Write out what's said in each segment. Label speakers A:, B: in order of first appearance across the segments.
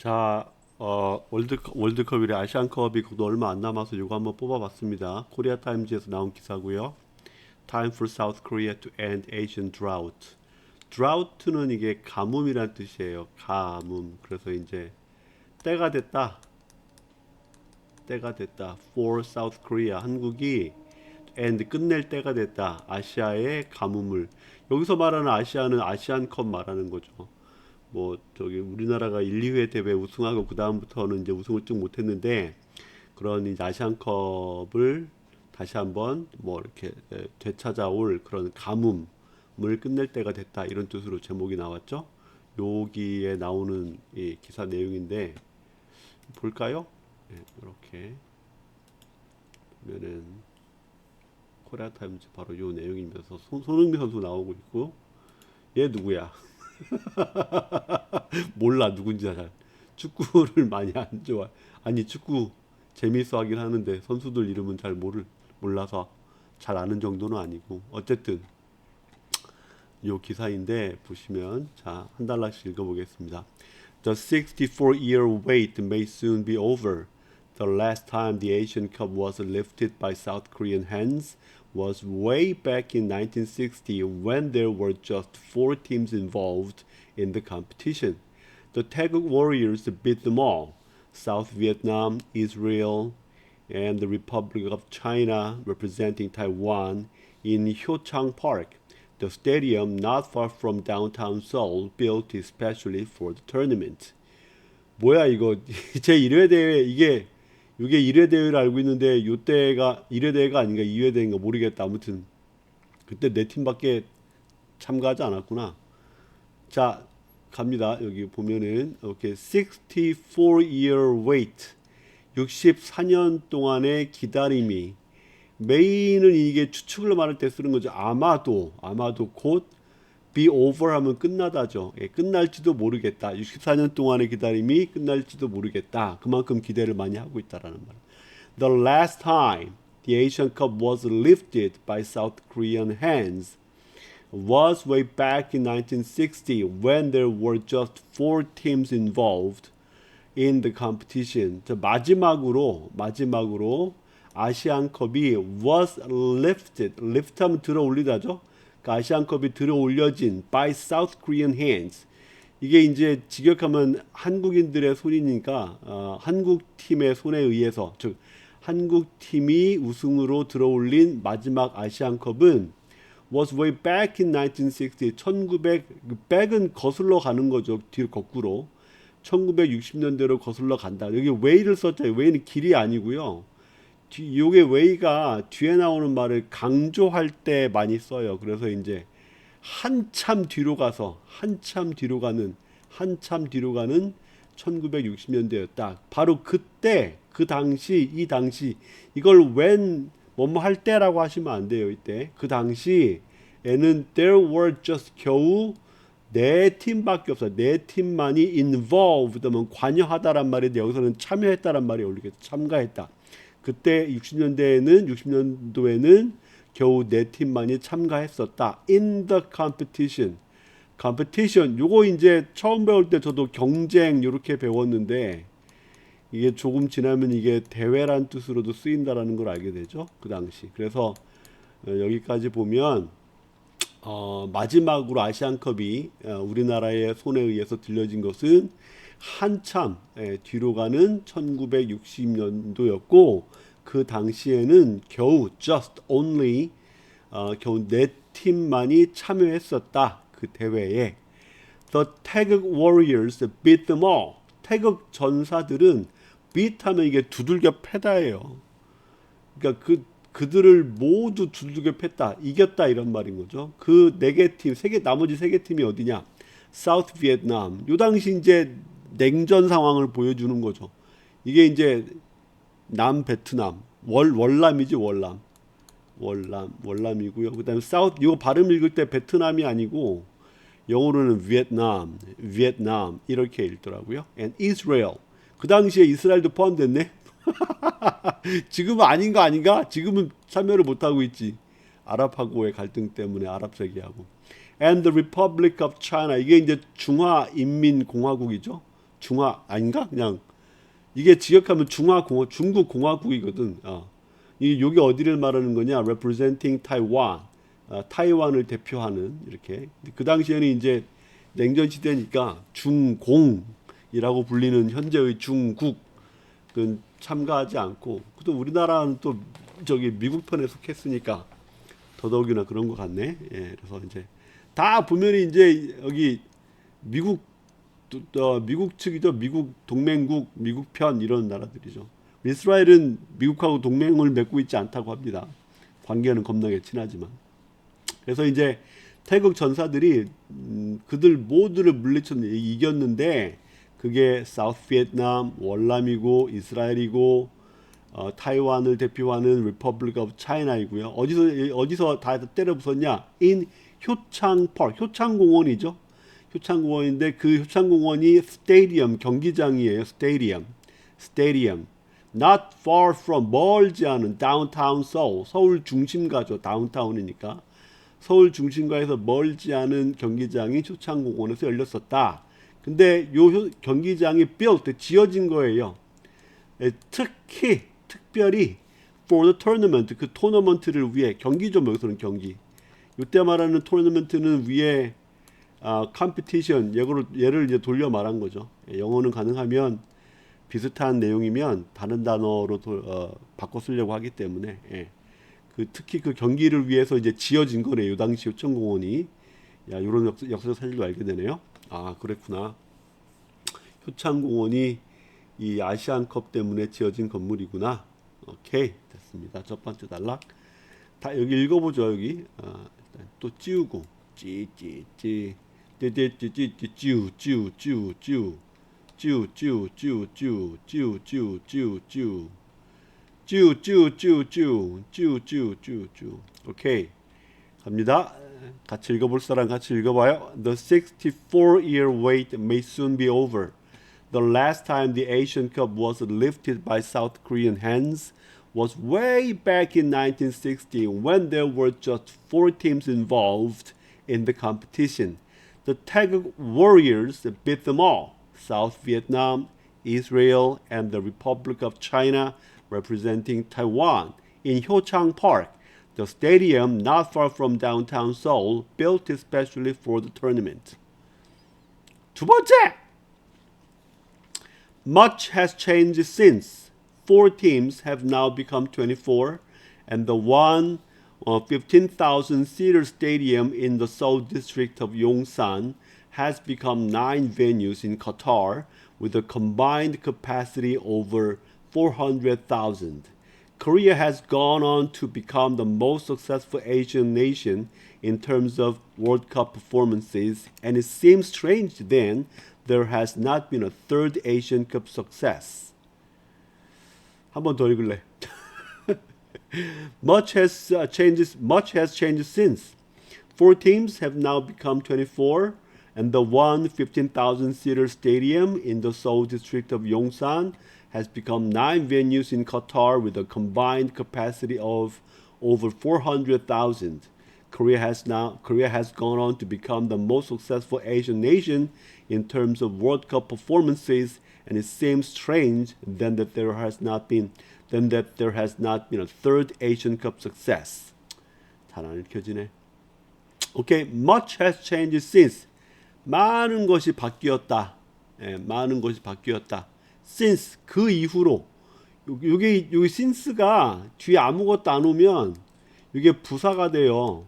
A: 자, 어, 월드컵, 월드컵 이래 아시안컵이 곧 얼마 안 남아서 이거 한번 뽑아봤습니다. 코리아 타임즈에서 나온 기사고요. Time for South Korea to end Asian drought. drought는 이게 가뭄이란 뜻이에요. 가뭄. 그래서 이제 때가 됐다. 때가 됐다. For South Korea. 한국이 and 끝낼 때가 됐다. 아시아의 가뭄을. 여기서 말하는 아시아는 아시안컵 말하는 거죠. 뭐 저기 우리나라가 1, 2회 대회 우승하고 그 다음부터는 이제 우승을 쭉 못했는데 그런 이제 아시안컵을 다시 한번 뭐 이렇게 에, 되찾아올 그런 가뭄을 끝낼 때가 됐다 이런 뜻으로 제목이 나왔죠. 여기에 나오는 이 기사 내용인데 볼까요? 네, 이렇게 보면은 코리아 타임즈 바로 요 내용이면서 손, 손흥민 선수 나오고 있고 얘 누구야? 몰라 누군지 잘 축구를 많이 안 좋아 아니 축구 재미있어 하긴 하는데 선수들 이름은 잘 모를 몰라서 잘 아는 정도는 아니고 어쨌든 요 기사인데 보시면 자 한 달락씩 읽어보겠습니다. The 64 year wait may soon be over. The last time the Asian Cup was lifted by South Korean hands was way back in 1960 when there were just four teams involved in the competition. The Taeguk Warriors beat them all South Vietnam, Israel, and the Republic of China representing Taiwan in Hyochang Park, the stadium not far from downtown Seoul built especially for the tournament. 뭐야 이거 제 1회 대회 이게 이게 1회 대회를 알고 있는데 요때가 1회 대회가 아닌가 2회 대회인가 모르겠다. 아무튼 그때 네 팀밖에 참가하지 않았구나. 자 갑니다. 여기 보면은 이렇게 64 year wait. 64년 동안의 기다림이. 메인은 이게 추측을 말할 때 쓰는 거죠. 아마도 아마도 곧 be over 하면 끝나다죠. 예, 끝날지도 모르겠다. 64년 동안의 기다림이 끝날지도 모르겠다. 그만큼 기대를 많이 하고 있다라는 말. The last time the Asian Cup was lifted by South Korean hands was way back in 1960 when there were just four teams involved in the competition. 자, 마지막으로 마지막으로 아시안컵이 was lifted. lift 하면 들어 올리다죠. 그 아시안컵이 들어 올려진 by South Korean hands. 이게 이제 직역하면 한국인들의 손이니까 어, 한국 팀의 손에 의해서 즉 한국 팀이 우승으로 들어올린 마지막 아시안컵은 was way back in 1960. 1900 back은 거슬러 가는 거죠. 뒤로 거꾸로. 1960년대로 거슬러 간다. 여기 way를 썼잖아요. way는 길이 아니고요. 뒤, 요게 way가 뒤에 나오는 말을 강조할 때 많이 써요. 그래서 이제 한참 뒤로 가서 한참 뒤로 가는 한참 뒤로 가는 1960년대였다. 바로 그때 그 당시 이 당시 이걸 when 뭐뭐 할 때라고 하시면 안 돼요. 이때 그 당시에는 there were just 겨우 네 팀밖에 없어. 네 팀만이 involved 면 관여하다란 말인데 여기서는 참여했다란 말이 어울리겠죠. 참가했다. 그때 60년대에는 60년도에는 겨우 네 팀만이 참가했었다. In the competition. competition 요거 이제 처음 배울 때 저도 경쟁 이렇게 배웠는데 이게 조금 지나면 이게 대회란 뜻으로도 쓰인다라는 걸 알게 되죠. 그 당시. 그래서 어, 여기까지 보면 어, 마지막으로 아시안컵이 어, 우리나라의 손에 의해서 들려진 것은 한참 예, 뒤로 가는 1960년도였고 그 당시에는 겨우 just only 어, 겨우 네 팀만이 참여했었다 그 대회에 The 태극 Warriors beat them all. 태극 전사들은 beat 하면 이게 두들겨 패다예요. 그러니까 그 그들을 모두 두들겨 팼다, 이겼다 이런 말인 거죠. 그 네 개 팀, 세 개 나머지 세 개 팀이 어디냐? 사우스 비엔남. 요 당시 이제 냉전 상황을 보여주는 거죠. 이게 이제 남 베트남 월 월남이지 월남 월남 월남이고요. 그다음에 사우스 이거 발음 읽을 때 베트남이 아니고 영어로는 베트남 베트남 이렇게 읽더라고요. and Israel 그 당시에 이스라엘도 포함됐네. 지금은 아닌가 아닌가? 지금은 참여를 못 하고 있지. 아랍하고의 갈등 때문에 아랍 세계하고. And the Republic of China 이게 이제 중화 인민 공화국이죠. 중화 아닌가? 그냥 이게 직역하면 중화공화 중국 공화국이거든. 어. 이 여기 어디를 말하는 거냐? representing Taiwan. 아, 타이완을 대표하는 이렇게 그 당시에는 이제 냉전 시대니까 중공이라고 불리는 현재의 중국은 참가하지 않고 또 우리나라는 또 저기 미국 편에 속했으니까 더더욱이나 그런 것 같네. 예, 그래서 이제 다 보면 이제 여기 미국 또- 또 미국 측이죠. 미국 동맹국, 미국 편 이런 나라들이죠. 이스라엘은 미국하고 동맹을 맺고 있지 않다고 합니다. 관계는 겁나게 친하지만. 그래서 이제 태극 전사들이 음, 그들 모두를 물리쳐 이겼는데 그게 사우스 비et남 월남이고 이스라엘이고 어, 타이완을 대표하는 리퍼블릭 오브 차이나이고요. 어디서 어디서 다 때려 부쉈냐? 인 효창 파크, 효창 공원이죠. 효창 공원인데 그 효창 공원이 스테디엄 경기장이에요. 스테디엄. 스테디엄. Not far from 멀지 않은 다운타운 서울. 서울 중심가죠. 다운타운이니까. 서울 중심가에서 멀지 않은 경기장이 효창공원에서 열렸었다. 근데 요 효- 경기장이 built 지어진 거예요. 에, 특히 특별히 for the tournament 그 토너먼트를 위해 경기죠 여기서는 경기. 이때 말하는 토너먼트는 위에 아, 컴피티션 예를 예를 이제 돌려 말한 거죠. 예, 영어는 가능하면 비슷한 내용이면 다른 단어로 도, 어, 바꿔 쓰려고 하기 때문에 예. 그 특히 그 경기를 위해서 이제 지어진 거네요. 이 당시 효천공원이 야 이런 역사, 사실도 알게 되네요. 아 그랬구나. 효창공원이 이 아시안컵 때문에 지어진 건물이구나. 오케이 됐습니다. 첫 번째 단락. 다 여기 읽어보죠 여기. 아, 또 찌우고 찌찌찌 찌찌찌찌 찌우 찌우 찌우 찌우 찌우 찌우 찌우 찌우 찌우 찌우 찌우 찌우 쭈, 쭈, 쭈, 쭈, 쭈, 쭈, 쭈, 쭈. 오케이. 갑니다. 같이 읽어볼 사람 같이 읽어봐요. The 64-year wait may soon be over. The last time the Asian Cup was lifted by South Korean hands was way back in 1960 when there were just four teams involved in the competition. The Taeguk Warriors beat them all. South Vietnam, Israel, and the Republic of China representing Taiwan in Hyochang Park, the stadium not far from downtown Seoul, built especially for the tournament. 두 번째! Much has changed since. Four teams have now become 24, and the one uh, 15,000 seater stadium in the Seoul district of Yongsan has become nine venues in Qatar with a combined capacity over 400,000. Korea has gone on to become the most successful Asian nation in terms of World Cup performances, and it seems strange then there has not been a third Asian Cup success. 한 번 더 읽을래. Much has uh, changed. Much has changed since. Four teams have now become 24, and the one 15,000 seater stadium in the Seoul district of Yongsan has become nine venues in Qatar with a combined capacity of over 400,000. Korea has now Korea has gone on to become the most successful Asian nation in terms of World Cup performances, and it seems strange then that there has not been then that there has not been a third Asian Cup success. 잘 안 읽혀지네. Okay, much has changed since. 많은 것이 바뀌었다. 예, 많은 것이 바뀌었다. since 그 이후로 여기 여기, since가 뒤에 아무것도 안 오면 이게 부사가 돼요.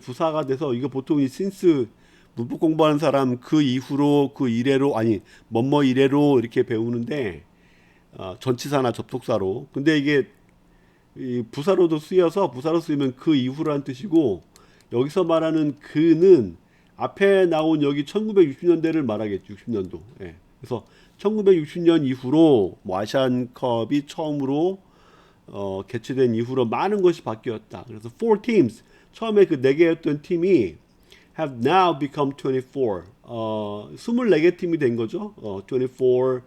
A: 부사가 돼서 이거 보통 이 since 문법 공부하는 사람 그 이후로 그 이래로 아니 뭐뭐 이래로 이렇게 배우는데 어, 전치사나 접속사로. 근데 이게 이 부사로도 쓰여서 부사로 쓰이면 그 이후라는 뜻이고 여기서 말하는 그는 앞에 나온 여기 1960년대를 말하겠죠. 60년도. 예. 그래서 1960년 이후로 뭐 아시안컵이 처음으로 어, 개최된 이후로 많은 것이 바뀌었다. 그래서 four teams 처음에 그 네 개였던 팀이 have now become 24. 어, 24개 팀이 된 거죠. 어, 24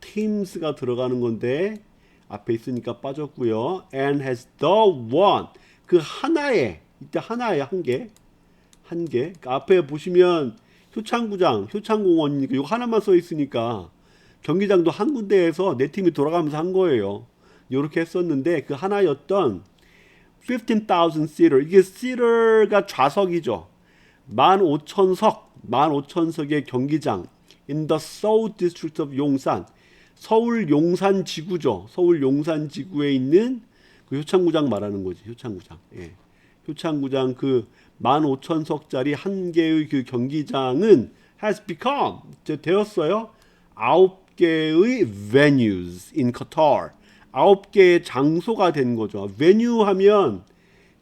A: teams가 들어가는 건데 앞에 있으니까 빠졌고요. and has the one 그 하나의 이때 하나의 한 개. 한 개. 그 앞에 보시면 효창구장, 효창공원이니까 이거 하나만 써 있으니까 경기장도 한 군데에서 내 팀이 돌아가면서 한 거예요. 이렇게 했었는데 그 하나였던 15,000 seater 이게 seater가 좌석이죠. 15,000석, 15,000석의 경기장 in the Seoul District of 용산 서울 용산 지구죠. 서울 용산 지구에 있는 그 효창구장 말하는 거지. 효창구장. 예. 효창구장 그 15,000석짜리 한 개의 그 경기장은 has become 이제 되었어요. 아홉 개의 venues in Qatar. 아홉 개의 장소가 된 거죠. venue 하면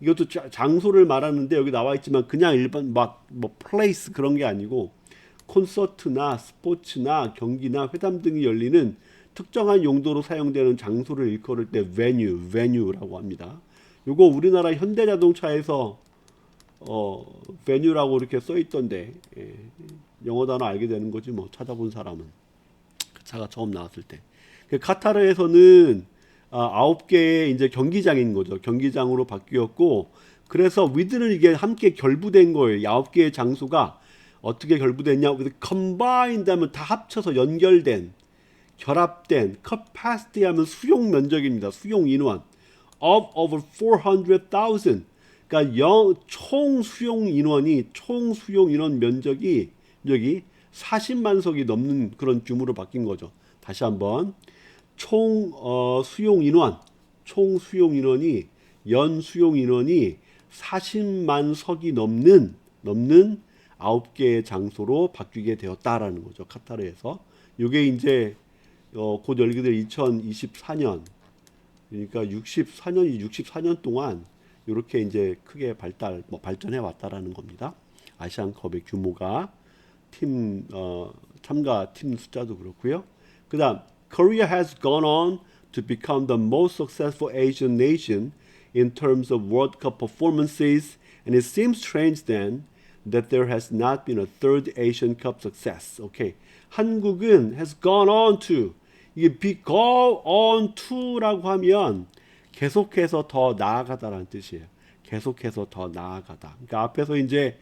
A: 이것도 자- 장소를 말하는데 여기 나와 있지만 그냥 일반 막뭐 place 그런 게 아니고 콘서트나 스포츠나 경기나 회담 등이 열리는 특정한 용도로 사용되는 장소를 일컬을 때 venue, venue라고 합니다. 요거 우리나라 현대 자동차에서 어 venue라고 이렇게 써 있던데 예, 영어 단어 알게 되는 거지 뭐 찾아본 사람은 그 차가 처음 나왔을 때. 그 카타르에서는 아, 아홉 개의 이제 경기장인 거죠. 경기장으로 바뀌었고 그래서 위드는 이게 함께 결부된 거예요. 이 아홉 개의 장소가 어떻게 결부됐냐? combined 하면 다 합쳐서 연결된 결합된 capacity 하면 수용 면적입니다. 수용 인원 of over 400,000. 그러니까 영, 총 수용 인원이 총 수용 인원 면적이 여기 40만 석이 넘는 그런 규모로 바뀐 거죠. 다시 한번 총 어, 수용 인원, 총 수용 인원이 연 수용 인원이 40만 석이 넘는 넘는 아홉 개의 장소로 바뀌게 되었다라는 거죠. 카타르에서. 이게 이제 어, 곧 열게 될 2024년 그러니까 64년이 64년 동안 이렇게 이제 크게 발달 뭐 발전해 왔다라는 겁니다. 아시안컵의 규모가 팀 어, 참가 팀 숫자도 그렇고요. 그다음 Korea has gone on to become the most successful Asian nation in terms of World Cup performances, and it seems strange then that there has not been a third Asian Cup success. 오케이. 한국은 has gone on to 이게 be go on to라고 하면 계속해서 더 나아가다라는 뜻이에요. 계속해서 더 나아가다. 그러니까 앞에서 이제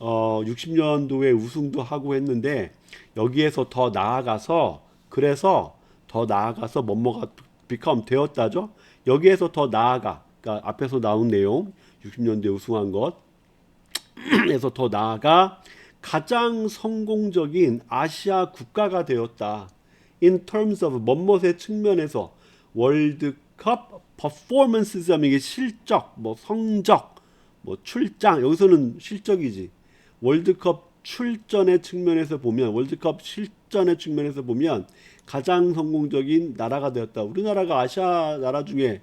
A: 어 60년도에 우승도 하고 했는데 여기에서 더 나아가서 그래서 더 나아가서 뭐뭐가 become 되었다죠. 여기에서 더 나아가. 그러니까 앞에서 나온 내용 60년대 우승한 것 에서 더 나아가 가장 성공적인 아시아 국가가 되었다. In terms of 뭐뭇의 측면에서 월드컵 퍼포먼스스 하면 이게 실적, 뭐 성적, 뭐 출장 여기서는 실적이지. 월드컵 출전의 측면에서 보면 월드컵 실전의 측면에서 보면 가장 성공적인 나라가 되었다. 우리나라가 아시아 나라 중에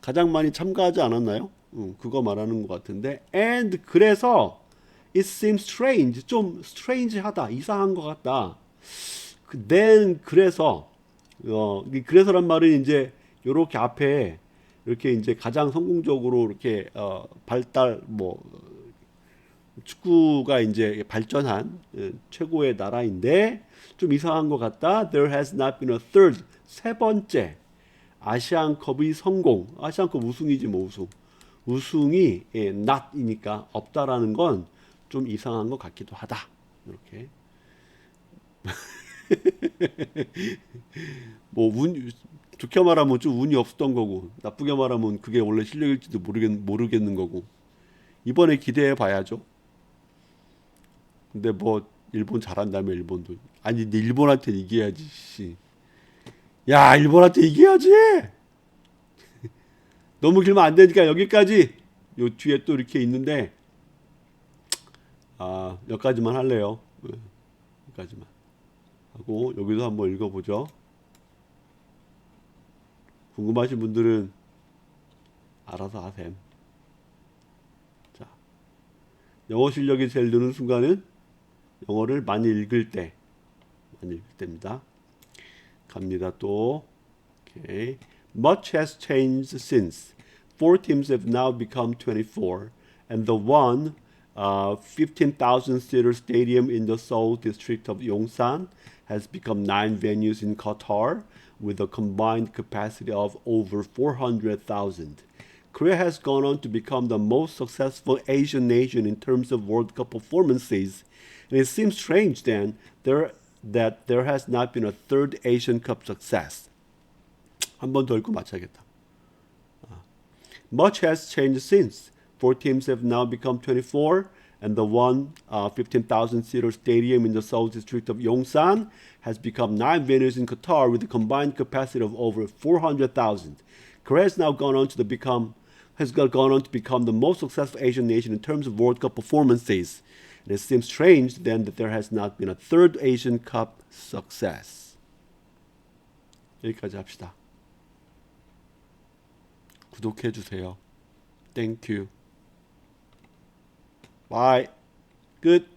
A: 가장 많이 참가하지 않았나요? 음, 그거 말하는 것 같은데. And 그래서 it seems strange, 좀 strange하다, 이상한 것 같다. 그 then 그래서 어이 그래서란 말은 이제 요렇게 앞에 이렇게 이제 가장 성공적으로 이렇게 어 발달 뭐 축구가 이제 발전한 예, 최고의 나라인데 좀 이상한 것 같다. There has not been a third 세 번째 아시안컵의 성공. 아시안컵 우승이지 뭐 우승. 우승이 예, not이니까 없다라는 건 좀 이상한 것 같기도 하다. 이렇게 뭐 운 좋게 말하면 좀 운이 없었던 거고 나쁘게 말하면 그게 원래 실력일지도 모르겠 모르겠는 거고 이번에 기대해 봐야죠. 근데 뭐 일본 잘한다며 일본도. 아니 근데 일본한테 이겨야지 씨. 야 일본한테 이겨야지! 너무 길면 안 되니까 여기까지. 요 뒤에 또 이렇게 있는데. 아 여기까지만 할래요? 네, 여기까지만. 하고 여기도 한번 읽어보죠. 궁금하신 분들은 알아서 하셈. 자 영어 실력이 제일 느는 순간은 영어를 많이 읽을 때 많이 읽을 때입니다. 갑니다 또. Okay. Much has changed since. Four teams have now become 24, and the one uh, 15,000 seater stadium in the Seoul district of Yongsan has become nine venues in Qatar with a combined capacity of over 400,000. Korea has gone on to become the most successful Asian nation in terms of World Cup performances, and it seems strange then there that there has not been a third Asian Cup success. 한 번 더 읽고 마쳐야겠다. Much has changed since. Four teams have now become 24, and the one uh, 15,000 seater stadium in the South District of Yongsan has become nine venues in Qatar with a combined capacity of over 400,000. Korea has now gone on to the become has got- gone on to become the most successful Asian nation in terms of World Cup performances. And it seems strange then that there has not been a third Asian Cup success. 여기까지 합시다. 구독해 주세요. Thank you. Bye. Good.